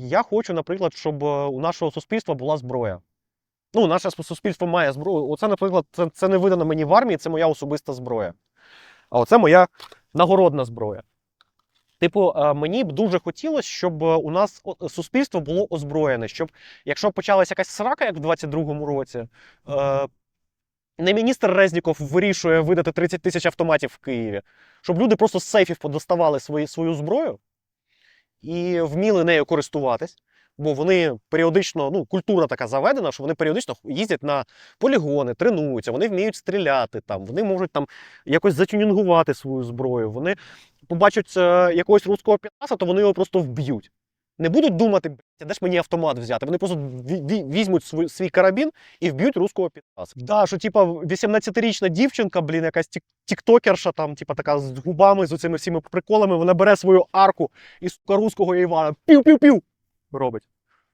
Я хочу, наприклад, щоб е, у нашого суспільства була зброя. Ну, наше суспільство має зброю. Оце, наприклад, це, це не видано мені в армії, це моя особиста зброя. А оце моя нагородна зброя. Типу, е, мені б дуже хотілося, щоб е, у нас суспільство було озброєне, щоб якщо почалася якась срака, як в 22-му році, не міністр Резніков вирішує видати 30 тисяч автоматів в Києві, щоб люди просто з сейфів подоставали свої, свою зброю і вміли нею користуватись. Бо вони періодично, ну, культура така заведена, що вони періодично їздять на полігони, тренуються, вони вміють стріляти там, вони можуть там якось затюнінгувати свою зброю. Вони побачать е, якогось руського п'ятнаса, то вони його просто вб'ють. Не будуть думати, «Блядь, а де ж мені автомат взяти. Вони просто ві- ві- візьмуть свій, свій карабін і вб'ють руського підраз. Да, що типа 18-річна дівчинка, блін, якась тік- тіктокерша, там, типа така з губами, з оцими всіми приколами, вона бере свою арку і сука руського Івана. Пів-пів-пів робить.